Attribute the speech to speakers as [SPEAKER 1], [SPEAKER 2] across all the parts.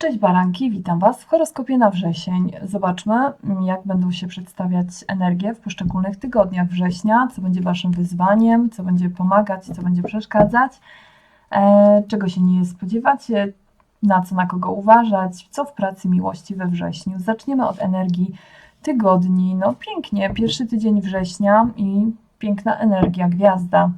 [SPEAKER 1] Cześć baranki, witam Was w horoskopie na wrzesień. Zobaczmy, jak będą się przedstawiać energie w poszczególnych tygodniach września, co będzie Waszym wyzwaniem, co będzie pomagać, co będzie przeszkadzać, e, czego się nie spodziewacie, na co na kogo uważać, co w pracy miłości we wrześniu. Zaczniemy od energii tygodni. No pięknie, pierwszy tydzień września i piękna energia, gwiazda.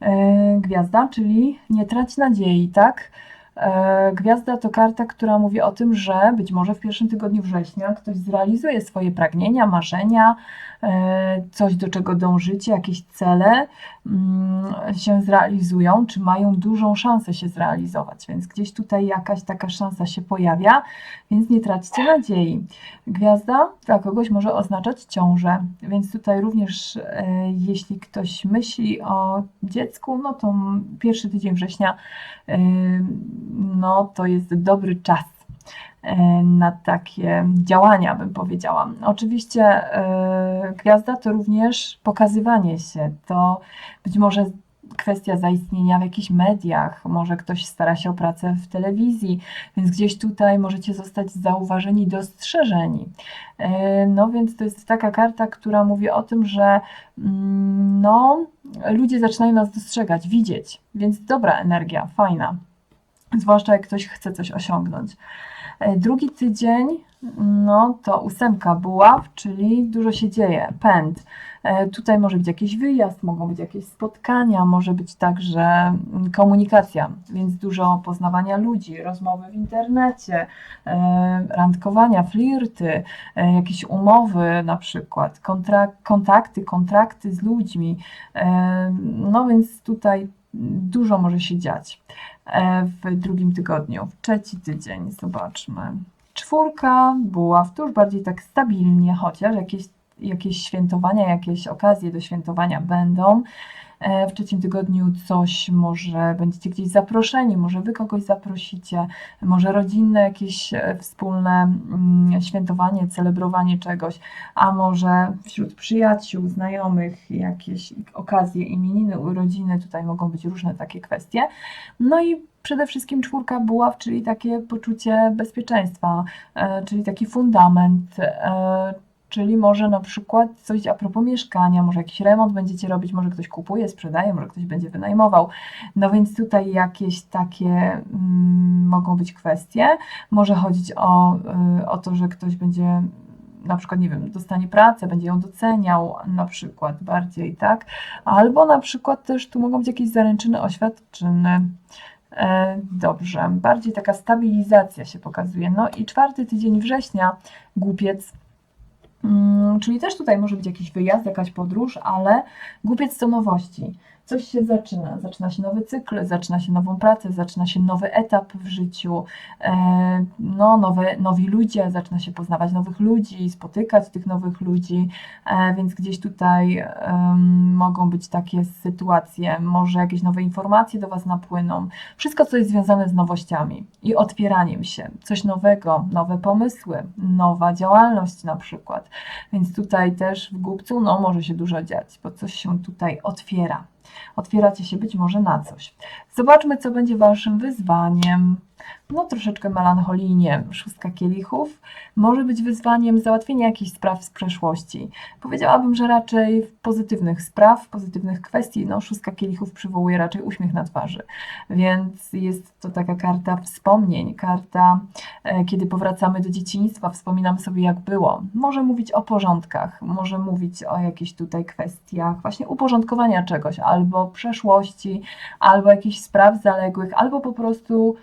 [SPEAKER 1] E, gwiazda, czyli nie trać nadziei, tak? E, Gwiazda to karta, która mówi o tym, że być może w pierwszym tygodniu września ktoś zrealizuje swoje pragnienia, marzenia, e, coś do czego dążycie, jakieś cele mm, się zrealizują, czy mają dużą szansę się zrealizować. Więc gdzieś tutaj jakaś taka szansa się pojawia, więc nie traćcie nadziei. Gwiazda dla kogoś może oznaczać ciążę, więc tutaj również e, jeśli ktoś myśli o dziecku, no to pierwszy tydzień września no to jest dobry czas e, na takie działania, bym powiedziała. Oczywiście e, gwiazda to również pokazywanie się, to być może kwestia zaistnienia w jakichś mediach, może ktoś stara się o pracę w telewizji, więc gdzieś tutaj możecie zostać zauważeni, dostrzeżeni. E, no więc to jest taka karta, która mówi o tym, że mm, no, ludzie zaczynają nas dostrzegać, widzieć, więc dobra energia, fajna zwłaszcza jak ktoś chce coś osiągnąć. E, Drugi tydzień, no to ósemka buław, czyli dużo się dzieje, pęd. E, Tutaj może być jakiś wyjazd, mogą być jakieś spotkania, może być także mm, komunikacja, więc dużo poznawania ludzi, rozmowy w internecie, e, randkowania, flirty, jakieś umowy na przykład, kontra- kontakty, kontrakty z ludźmi. No więc tutaj dużo może się dziać e, w drugim tygodniu. W trzeci tydzień, zobaczmy. Czwórka buław, to już bardziej tak stabilnie, chociaż jakieś, jakieś świętowania, jakieś okazje do świętowania będą. E, W trzecim tygodniu coś może będziecie gdzieś zaproszeni, może wy kogoś zaprosicie, może rodzinne jakieś e, wspólne mm, świętowanie, celebrowanie czegoś, a może wśród przyjaciół, znajomych jakieś okazje, imieniny, urodziny, tutaj mogą być różne takie kwestie. No i przede wszystkim czwórka buław, czyli takie poczucie bezpieczeństwa, e, czyli taki fundament, czyli może na przykład coś a propos mieszkania, może jakiś remont będziecie robić, może ktoś kupuje, sprzedaje, może ktoś będzie wynajmował. No więc tutaj jakieś takie mm, mogą być kwestie. Może chodzić o, y, o to, że ktoś będzie na przykład, nie wiem, dostanie pracę, będzie ją doceniał na przykład bardziej, tak? Albo na przykład też tu mogą być jakieś zaręczyny, oświadczyny. E, Dobrze, bardziej taka stabilizacja się pokazuje. No i czwarty tydzień września, głupiec, Czyli też tutaj może być jakiś wyjazd, jakaś podróż, ale głupiec to nowości. Coś się zaczyna, zaczyna się nowy cykl, zaczyna się nową pracę, zaczyna się nowy etap w życiu, e, no, nowe, nowi ludzie, zaczyna się poznawać nowych ludzi, spotykać tych nowych ludzi, e, więc gdzieś tutaj mogą być takie sytuacje, może jakieś nowe informacje do Was napłyną, wszystko, co jest związane z nowościami i otwieraniem się, coś nowego, nowe pomysły, nowa działalność na przykład. Więc tutaj też w głupcu no, może się dużo dziać, bo coś się tutaj otwiera. Otwieracie się być może na coś. Zobaczmy, co będzie Waszym wyzwaniem. No, troszeczkę melancholijnie. Szóstka kielichów może być wyzwaniem załatwienia jakichś spraw z przeszłości. Powiedziałabym, że raczej pozytywnych spraw, pozytywnych kwestii. No, szóstka kielichów przywołuje raczej uśmiech na twarzy. Więc jest to taka karta wspomnień, karta, e, kiedy powracamy do dzieciństwa, wspominam sobie, jak było. Może mówić o porządkach, może mówić o jakichś tutaj kwestiach właśnie uporządkowania czegoś, albo przeszłości, albo jakichś spraw zaległych, albo po prostu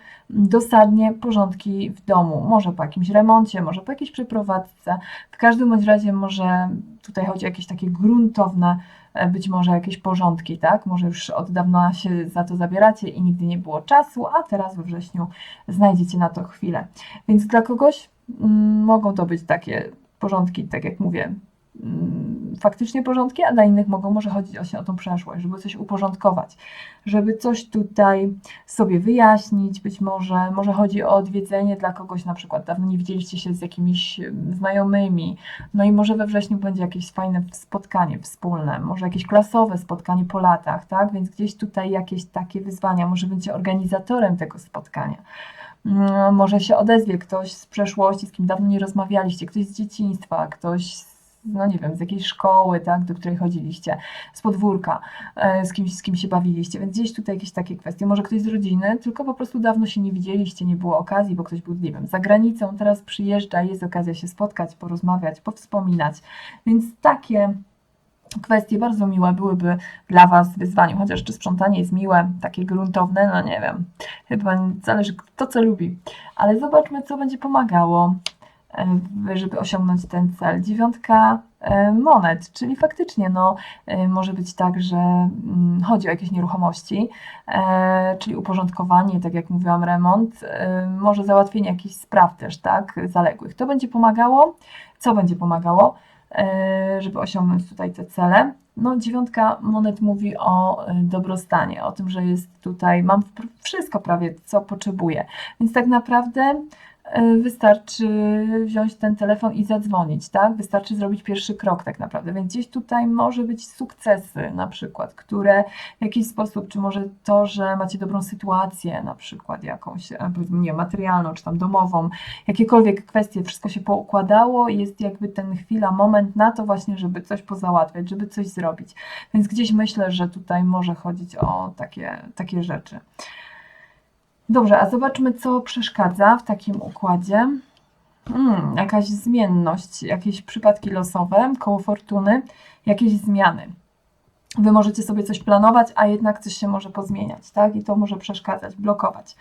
[SPEAKER 1] dosadnie porządki w domu. Może po jakimś remoncie, może po jakiejś przeprowadzce. W każdym bądź razie może tutaj chodzi o jakieś takie gruntowne, e, być może jakieś porządki, tak? Może już od dawna się za to zabieracie i nigdy nie było czasu, a teraz we wrześniu znajdziecie na to chwilę. Więc dla kogoś mm, mogą to być takie porządki, tak jak mówię, faktycznie porządki, a dla innych mogą może chodzić właśnie o tą przeszłość, żeby coś uporządkować, żeby coś tutaj sobie wyjaśnić, być może, może chodzi o odwiedzenie dla kogoś, na przykład dawno nie widzieliście się z jakimiś em, znajomymi, no i może we wrześniu będzie jakieś fajne spotkanie wspólne, może jakieś klasowe spotkanie po latach, tak? Więc gdzieś tutaj jakieś takie wyzwania, może będziecie organizatorem tego spotkania. Mm, Może się odezwie ktoś z przeszłości, z kim dawno nie rozmawialiście, ktoś z dzieciństwa, ktoś z, no nie wiem, z jakiejś szkoły, tak, do której chodziliście, z podwórka, e, z kimś, z kim się bawiliście, więc gdzieś tutaj jakieś takie kwestie. Może ktoś z rodziny, tylko po prostu dawno się nie widzieliście, nie było okazji, bo ktoś był, nie wiem, za granicą, teraz przyjeżdża, jest okazja się spotkać, porozmawiać, powspominać. Więc takie kwestie bardzo miłe byłyby dla Was wyzwaniem, chociaż czy sprzątanie jest miłe, takie gruntowne, no nie wiem, chyba zależy kto co lubi, ale zobaczmy co będzie pomagało, żeby osiągnąć ten cel. Dziewiątka e, monet, czyli faktycznie no, e, może być tak, że mm, chodzi o jakieś nieruchomości, e, czyli uporządkowanie, tak jak mówiłam, remont, e, może załatwienie jakichś spraw też, tak, zaległych. To będzie pomagało. Co będzie pomagało? e, żeby osiągnąć tutaj te cele. No, dziewiątka monet mówi o e, dobrostanie, o tym, że jest tutaj, mam wszystko prawie, co potrzebuję. Więc tak naprawdę e, wystarczy wziąć ten telefon i zadzwonić, tak? Wystarczy zrobić pierwszy krok tak naprawdę. Więc gdzieś tutaj może być sukcesy na przykład, które w jakiś sposób, czy może to, że macie dobrą sytuację na przykład jakąś, e, nie materialną, czy tam domową, jakiekolwiek kwestie, wszystko się poukładało i jest jakby ten chwila, moment na to właśnie, żeby coś pozałatwiać, żeby coś zrobić. Więc gdzieś myślę, że tutaj może chodzić o takie, takie rzeczy. Dobrze, a zobaczmy, co przeszkadza w takim układzie. Hmm, jakaś zmienność, jakieś przypadki losowe, koło fortuny, jakieś zmiany. Wy możecie sobie coś planować, a jednak coś się może pozmieniać, tak? I to może przeszkadzać, blokować.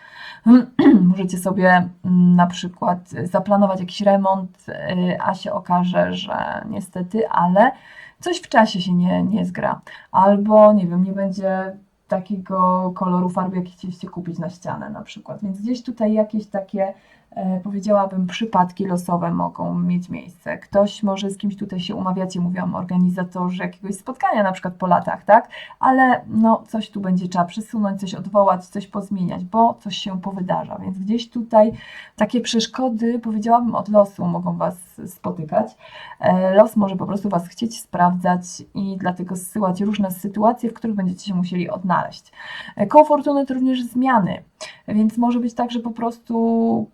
[SPEAKER 1] Możecie sobie mm, na przykład zaplanować jakiś remont, y, a się okaże, że niestety, ale coś w czasie się nie, nie zgra. Albo, nie wiem, nie będzie takiego koloru farby, jaki chcieliście kupić na ścianę na przykład. Więc gdzieś tutaj jakieś takie, powiedziałabym, przypadki losowe mogą mieć miejsce. Ktoś może z kimś tutaj się umawiacie, mówiłam organizatorzy jakiegoś spotkania na przykład po latach, tak? Ale no coś tu będzie trzeba przesunąć, coś odwołać, coś pozmieniać, bo coś się powydarza. Więc gdzieś tutaj takie przeszkody, powiedziałabym, od losu mogą Was spotykać. E, Los może po prostu Was chcieć sprawdzać i dlatego zsyłać różne sytuacje, w których będziecie się musieli odnaleźć. E, Koło fortuny to również zmiany, więc może być tak, że po prostu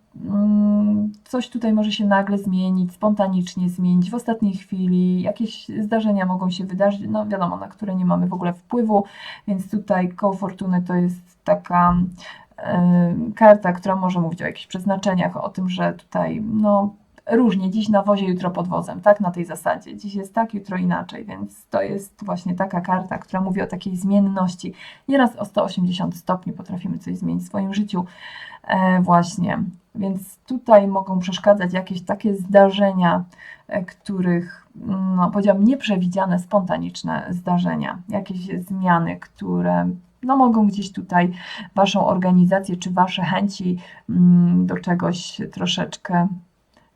[SPEAKER 1] coś tutaj może się nagle zmienić, spontanicznie zmienić w ostatniej chwili, jakieś zdarzenia mogą się wydarzyć, no wiadomo, na które nie mamy w ogóle wpływu, więc tutaj koło fortuny to jest taka karta, która może mówić o jakichś przeznaczeniach, o tym, że tutaj no różnie, dziś na wozie, jutro pod wozem, tak na tej zasadzie. Dziś jest tak, jutro inaczej, więc to jest właśnie taka karta, która mówi o takiej zmienności. Nieraz o 180 stopni potrafimy coś zmienić w swoim życiu. E, właśnie, więc tutaj mogą przeszkadzać jakieś takie zdarzenia, e, których, no powiedziałam, nieprzewidziane, spontaniczne zdarzenia, jakieś zmiany, które no, mogą gdzieś tutaj Waszą organizację czy Wasze chęci mm, do czegoś troszeczkę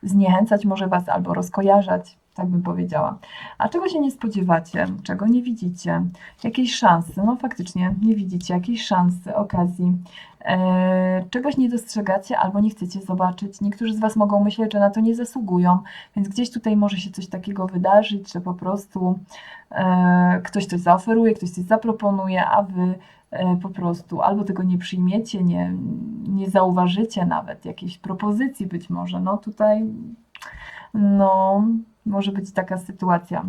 [SPEAKER 1] zniechęcać może Was albo rozkojarzać, tak bym powiedziała. A czego się nie spodziewacie, czego nie widzicie, jakiejś szansy, no faktycznie nie widzicie jakiejś szansy, okazji, e, czegoś nie dostrzegacie albo nie chcecie zobaczyć. Niektórzy z Was mogą myśleć, że na to nie zasługują, więc gdzieś tutaj może się coś takiego wydarzyć, że po prostu e, ktoś coś zaoferuje, ktoś coś zaproponuje, a Wy po prostu albo tego nie przyjmiecie, nie, nie zauważycie nawet jakiejś propozycji być może. No tutaj no, może być taka sytuacja.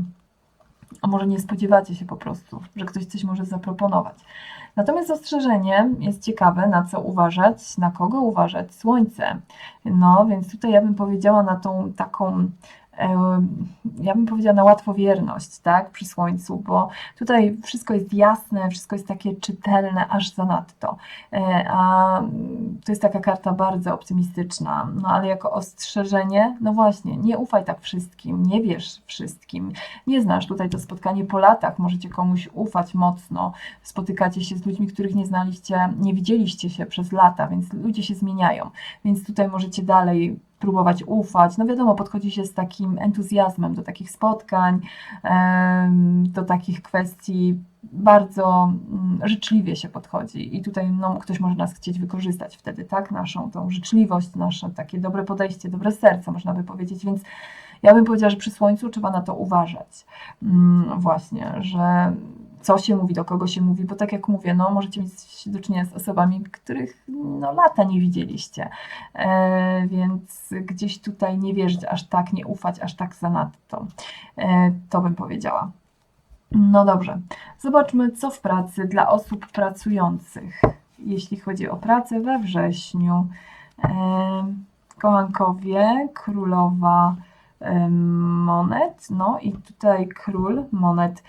[SPEAKER 1] A może nie spodziewacie się po prostu, że ktoś coś może zaproponować. Natomiast ostrzeżenie jest ciekawe, na co uważać, na kogo uważać. Słońce. No, więc tutaj ja bym powiedziała na tą taką, e, ja bym powiedziała na łatwowierność, tak, przy słońcu, bo tutaj wszystko jest jasne, wszystko jest takie czytelne, aż zanadto. E, A to jest taka karta bardzo optymistyczna, no ale jako ostrzeżenie, no właśnie, nie ufaj tak wszystkim, nie wierz wszystkim, nie znasz tutaj to spotkanie po latach, możecie komuś ufać mocno, spotykacie się z ludźmi, których nie znaliście, nie widzieliście się przez lata, więc ludzie się zmieniają, więc tutaj możecie dalej próbować ufać. No wiadomo, podchodzi się z takim entuzjazmem do takich spotkań, do takich kwestii bardzo mm, życzliwie się podchodzi i tutaj no, ktoś może nas chcieć wykorzystać wtedy, tak, naszą tą życzliwość, nasze takie dobre podejście, dobre serce, można by powiedzieć, więc ja bym powiedziała, że przy słońcu trzeba na to uważać. Mm, Właśnie, że co się mówi, do kogo się mówi, bo tak jak mówię, no możecie mieć do czynienia z osobami, których no, lata nie widzieliście, e, więc gdzieś tutaj nie wierzyć aż tak, nie ufać aż tak zanadto, e, to bym powiedziała. No dobrze, zobaczmy co w pracy dla osób pracujących, jeśli chodzi o pracę we wrześniu. E, kochankowie, królowa em, monet, no i tutaj król monet,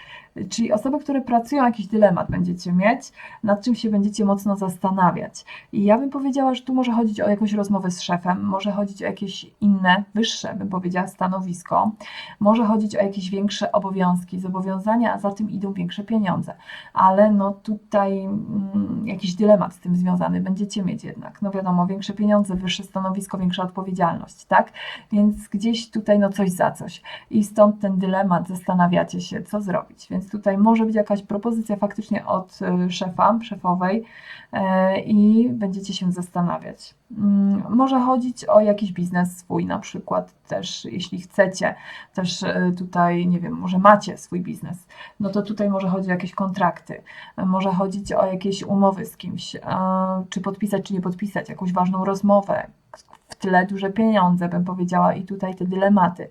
[SPEAKER 1] czyli osoby, które pracują, jakiś dylemat będziecie mieć, nad czym się będziecie mocno zastanawiać. I ja bym powiedziała, że tu może chodzić o jakąś rozmowę z szefem, może chodzić o jakieś inne, wyższe, bym powiedziała, stanowisko, może chodzić o jakieś większe obowiązki, zobowiązania, a za tym idą większe pieniądze. Ale no tutaj mm, jakiś dylemat z tym związany będziecie mieć jednak. No wiadomo, większe pieniądze, wyższe stanowisko, większa odpowiedzialność, tak? Więc gdzieś tutaj no coś za coś. I stąd ten dylemat, zastanawiacie się, co zrobić. Więc tutaj może być jakaś propozycja faktycznie od y, szefa, szefowej e, i będziecie się zastanawiać. Mm, Może chodzić o jakiś biznes swój na przykład też, jeśli chcecie, też e, tutaj, nie wiem, może macie swój biznes, no to tutaj może chodzić o jakieś kontrakty, e, może chodzić o jakieś umowy z kimś, e, czy podpisać, czy nie podpisać, jakąś ważną rozmowę, w tle duże pieniądze, bym powiedziała, i tutaj te dylematy.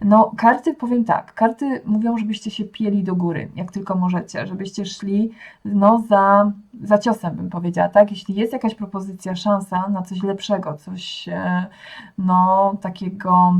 [SPEAKER 1] No, karty, powiem tak, karty mówią, żebyście się pieli do góry, jak tylko możecie, żebyście szli, no, za, za ciosem, bym powiedziała, tak? Jeśli jest jakaś propozycja, szansa na coś lepszego, coś, e, no, takiego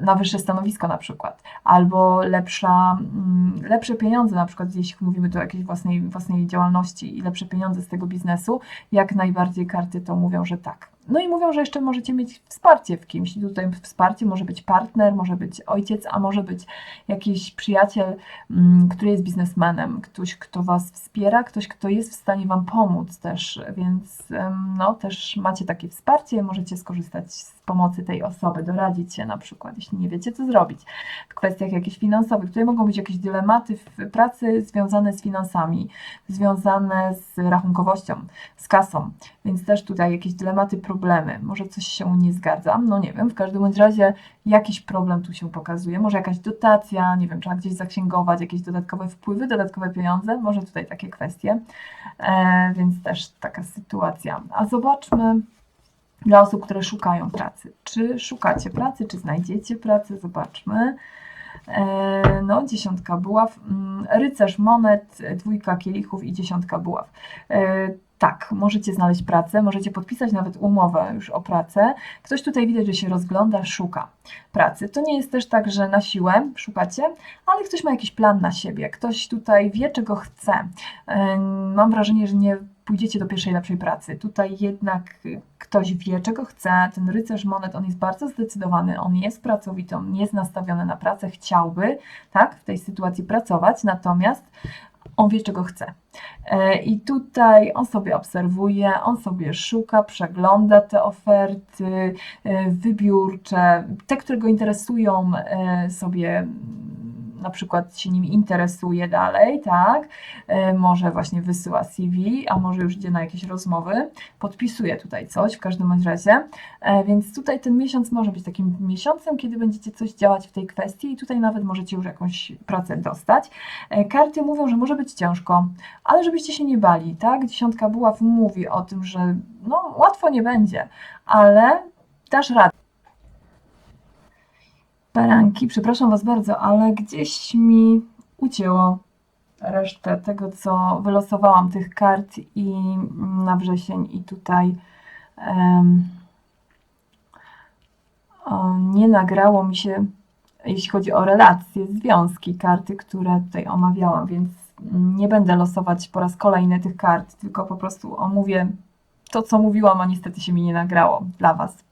[SPEAKER 1] na wyższe stanowisko na przykład, albo lepsza, mm, lepsze pieniądze, na przykład jeśli mówimy tu o jakiejś własnej, własnej działalności i lepsze pieniądze z tego biznesu, jak najbardziej karty to mówią, że tak. No i mówią, że jeszcze możecie mieć wsparcie w kimś. Tutaj wsparcie może być partner, może być ojciec, a może być jakiś przyjaciel, mm, który jest biznesmenem, ktoś, kto Was wspiera, ktoś, kto jest w stanie Wam pomóc też, więc no też macie takie wsparcie, możecie skorzystać z pomocy tej osoby, doradzić się na przykład, jeśli nie wiecie, co zrobić w kwestiach jakichś finansowych. Tutaj mogą być jakieś dylematy w pracy związane z finansami, związane z rachunkowością, z kasą, więc też tutaj jakieś dylematy, problemy. Może coś się nie zgadza, no nie wiem, w każdym bądź razie jakiś problem tu się pokazuje, może jakaś dotacja, nie wiem, trzeba gdzieś zaksięgować, jakieś dodatkowe wpływy, dodatkowe pieniądze, może tutaj takie kwestie, e, więc też taka sytuacja. A zobaczmy dla osób, które szukają pracy. Czy szukacie pracy, czy znajdziecie pracę? Zobaczmy. E, No, dziesiątka buław, mm, rycerz monet, dwójka kielichów i dziesiątka buław. Tak, możecie znaleźć pracę, możecie podpisać nawet umowę już o pracę. Ktoś tutaj widać, że się rozgląda, szuka pracy. To nie jest też tak, że na siłę szukacie, ale ktoś ma jakiś plan na siebie, ktoś tutaj wie, czego chce. Mam wrażenie, że nie pójdziecie do pierwszej lepszej pracy. Tutaj jednak ktoś wie, czego chce. Ten rycerz monet, on jest bardzo zdecydowany, on jest pracowity, on jest nastawiony na pracę, chciałby tak, w tej sytuacji pracować, natomiast on wie, czego chce. E, I tutaj on sobie obserwuje, on sobie szuka, przegląda te oferty e, wybiórcze, te, które go interesują, e, sobie na przykład się nimi interesuje dalej, tak? E, Może właśnie wysyła CV, a może już idzie na jakieś rozmowy, podpisuje tutaj coś w każdym razie. E, Więc tutaj ten miesiąc może być takim miesiącem, kiedy będziecie coś działać w tej kwestii i tutaj nawet możecie już jakąś pracę dostać. E, Karty mówią, że może być ciężko, ale żebyście się nie bali, tak? Dziesiątka buław mówi o tym, że no łatwo nie będzie, ale dasz radę. Baranki, przepraszam Was bardzo, ale gdzieś mi ucięło resztę tego, co wylosowałam, tych kart i mm, na wrzesień i tutaj o, nie nagrało mi się, jeśli chodzi o relacje, związki, karty, które tutaj omawiałam, więc nie będę losować po raz kolejny tych kart, tylko po prostu omówię to, co mówiłam, a niestety się mi nie nagrało dla Was.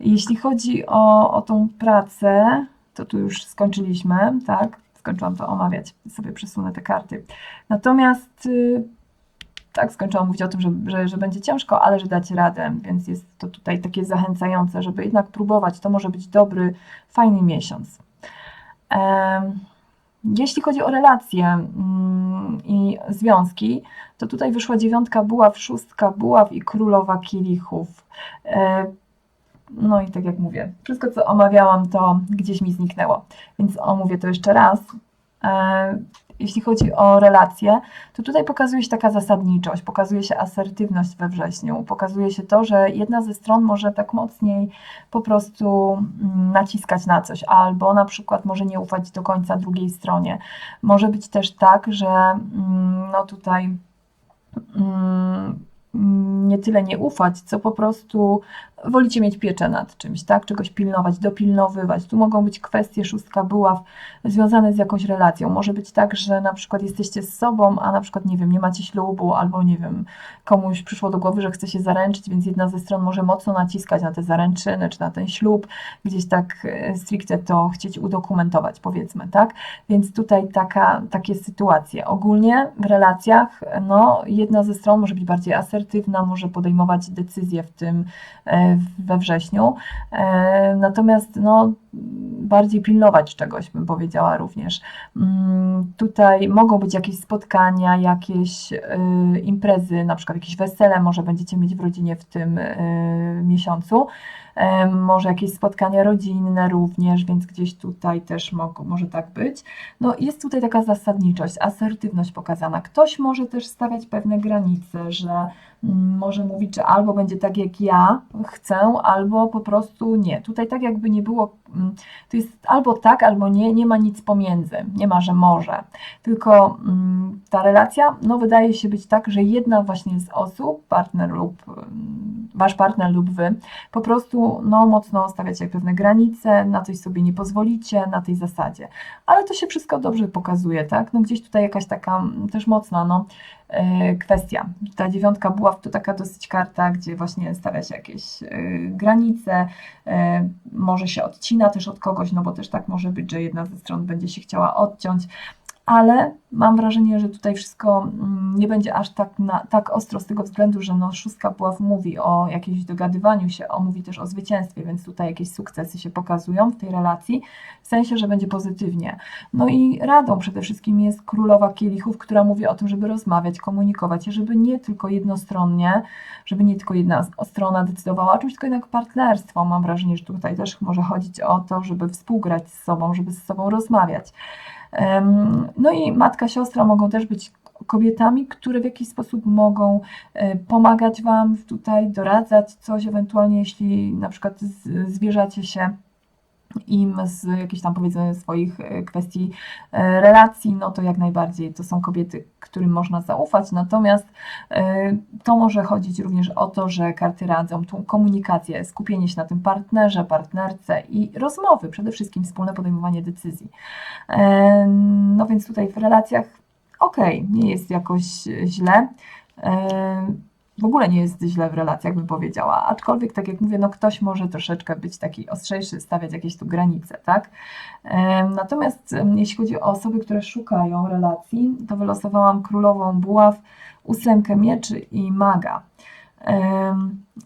[SPEAKER 1] Jeśli chodzi o, o tą pracę, to tu już skończyliśmy, tak? Skończyłam to omawiać, sobie przesunę te karty. Natomiast y, tak, skończyłam mówić o tym, że, że, że będzie ciężko, ale że dacie radę, więc jest to tutaj takie zachęcające, żeby jednak próbować. To może być dobry, fajny miesiąc. Jeśli chodzi o relacje mm, i związki, to tutaj wyszła dziewiątka buław, szóstka buław i królowa kielichów. E, no i tak jak mówię, wszystko co omawiałam, to gdzieś mi zniknęło, więc omówię to jeszcze raz. E, jeśli chodzi o relacje, to tutaj pokazuje się taka zasadniczość, pokazuje się asertywność we wrześniu, pokazuje się to, że jedna ze stron może tak mocniej po prostu mm, naciskać na coś, albo na przykład może nie ufać do końca drugiej stronie. Może być też tak, że mm, no tutaj mm, nie tyle nie ufać, co po prostu wolicie mieć pieczę nad czymś, tak? Czegoś pilnować, dopilnowywać. Tu mogą być kwestie szóstka buław związane z jakąś relacją. Może być tak, że na przykład jesteście z sobą, a na przykład, nie wiem, nie macie ślubu, albo nie wiem, komuś przyszło do głowy, że chce się zaręczyć, więc jedna ze stron może mocno naciskać na te zaręczyny, czy na ten ślub, gdzieś tak e, stricte to chcieć udokumentować, powiedzmy, tak? Więc tutaj taka, takie sytuacje. Ogólnie w relacjach, no, jedna ze stron może być bardziej asertywna, może podejmować decyzje w tym, e, we wrześniu. E, natomiast no, bardziej pilnować czegoś, bym powiedziała również. Mm, tutaj mogą być jakieś spotkania, jakieś y, imprezy, na przykład jakieś wesele, może będziecie mieć w rodzinie w tym y, miesiącu. Może jakieś spotkania rodzinne również, więc gdzieś tutaj też mogą, może tak być. No jest tutaj taka zasadniczość, asertywność pokazana. Ktoś może też stawiać pewne granice, że mm, może mówić, że albo będzie tak jak ja chcę, albo po prostu nie. Tutaj tak jakby nie było, mm, to jest albo tak, albo nie, nie ma nic pomiędzy, nie ma, że może. Tylko mm, ta relacja, no wydaje się być tak, że jedna właśnie z osób, partner lub wasz partner lub wy, po prostu no, mocno stawiacie pewne granice, na coś sobie nie pozwolicie, na tej zasadzie. Ale to się wszystko dobrze pokazuje, tak? No gdzieś tutaj jakaś taka mm, też mocna, no, kwestia. Ta dziewiątka była to taka dosyć karta, gdzie właśnie stawia się jakieś yy, granice, yy, może się odcina też od kogoś, no bo też tak może być, że jedna ze stron będzie się chciała odciąć, ale mam wrażenie, że tutaj wszystko mm, nie będzie aż tak, na, tak ostro z tego względu, że no szóstka Puław mówi o jakimś dogadywaniu się, o, mówi też o zwycięstwie, więc tutaj jakieś sukcesy się pokazują w tej relacji, w sensie, że będzie pozytywnie. No i radą przede wszystkim jest Królowa Kielichów, która mówi o tym, żeby rozmawiać, komunikować się, żeby nie tylko jednostronnie, żeby nie tylko jedna strona decydowała o czymś, tylko jednak partnerstwo. Mam wrażenie, że tutaj też może chodzić o to, żeby współgrać z sobą, żeby z sobą rozmawiać. No i matka, siostra mogą też być kobietami, które w jakiś sposób mogą e, pomagać Wam tutaj, doradzać coś, ewentualnie jeśli na przykład zwierzacie się im z jakichś tam powiedzmy swoich e, kwestii e, relacji, no to jak najbardziej to są kobiety, którym można zaufać. Natomiast e, to może chodzić również o to, że karty radzą tą komunikację, skupienie się na tym partnerze, partnerce i rozmowy, przede wszystkim wspólne podejmowanie decyzji. No więc tutaj w relacjach ok, nie jest jakoś źle w ogóle nie jest źle w relacjach, bym powiedziała. Aczkolwiek, tak jak mówię, no ktoś może troszeczkę być taki ostrzejszy, stawiać jakieś tu granice, tak? Natomiast jeśli chodzi o osoby, które szukają relacji, to wylosowałam królową buław, ósemkę mieczy i maga.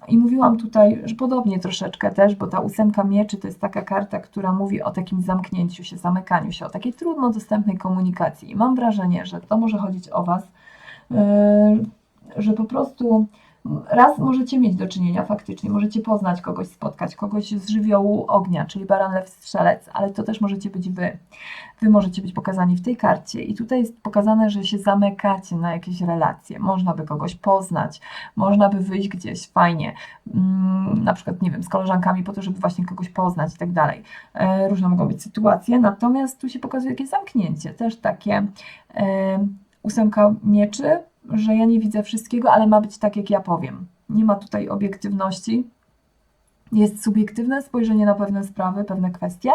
[SPEAKER 1] I mówiłam tutaj, że podobnie troszeczkę też, bo ta ósemka mieczy to jest taka karta, która mówi o takim zamknięciu się, zamykaniu się, o takiej trudno dostępnej komunikacji. I mam wrażenie, że to może chodzić o Was, że po prostu raz możecie mieć do czynienia faktycznie, możecie poznać kogoś, spotkać kogoś z żywiołu ognia, czyli baran, lew, strzelec, ale to też możecie być wy. Wy możecie być pokazani w tej karcie i tutaj jest pokazane, że się zamykacie na jakieś relacje. Można by kogoś poznać, można by wyjść gdzieś fajnie, mm, na przykład, nie wiem, z koleżankami po to, żeby właśnie kogoś poznać i tak dalej. E, różne mogą być sytuacje, natomiast tu się pokazuje jakieś zamknięcie, też takie e, ósemka mieczy, że ja nie widzę wszystkiego, ale ma być tak, jak ja powiem. Nie ma tutaj obiektywności, jest subiektywne spojrzenie na pewne sprawy, pewne kwestie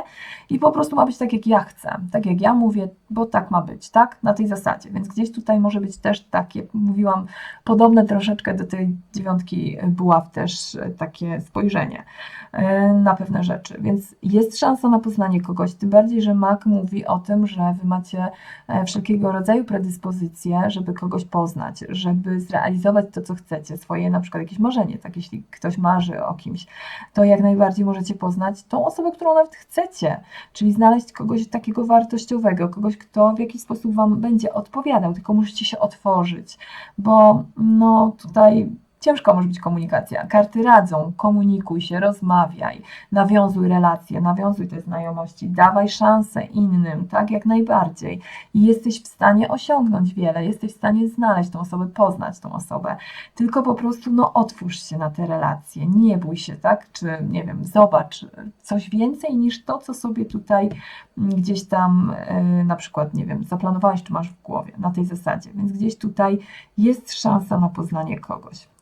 [SPEAKER 1] i po prostu ma być tak, jak ja chcę, tak jak ja mówię, bo tak ma być, tak? Na tej zasadzie. Więc gdzieś tutaj może być też takie, mówiłam, podobne troszeczkę do tej dziewiątki buław też e, takie spojrzenie e, na pewne rzeczy. Więc jest szansa na poznanie kogoś, tym bardziej, że Mak mówi o tym, że wy macie e, wszelkiego rodzaju predyspozycje, żeby kogoś poznać, żeby zrealizować to, co chcecie, swoje na przykład jakieś marzenie, tak jeśli ktoś marzy o kimś, to jak najbardziej możecie poznać tą osobę, którą nawet chcecie, czyli znaleźć kogoś takiego wartościowego, kogoś, kto w jakiś sposób Wam będzie odpowiadał, tylko musicie się otworzyć, bo no tutaj ciężko może być komunikacja. Karty radzą, komunikuj się, rozmawiaj, nawiązuj relacje, nawiązuj te znajomości, dawaj szansę innym, tak, jak najbardziej. I jesteś w stanie osiągnąć wiele, jesteś w stanie znaleźć tą osobę, poznać tą osobę. Tylko po prostu, no, otwórz się na te relacje, nie bój się, tak, czy, nie wiem, zobacz coś więcej niż to, co sobie tutaj mm, gdzieś tam y, na przykład, nie wiem, zaplanowałeś, czy masz w głowie, na tej zasadzie. Więc gdzieś tutaj jest szansa na poznanie kogoś.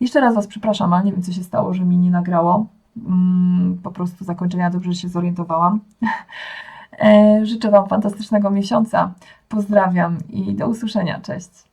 [SPEAKER 1] Jeszcze raz Was przepraszam, ale nie wiem, co się stało, że mi nie nagrało. Mm, Po prostu zakończenia dobrze się zorientowałam. E, Życzę Wam fantastycznego miesiąca. Pozdrawiam i do usłyszenia. Cześć.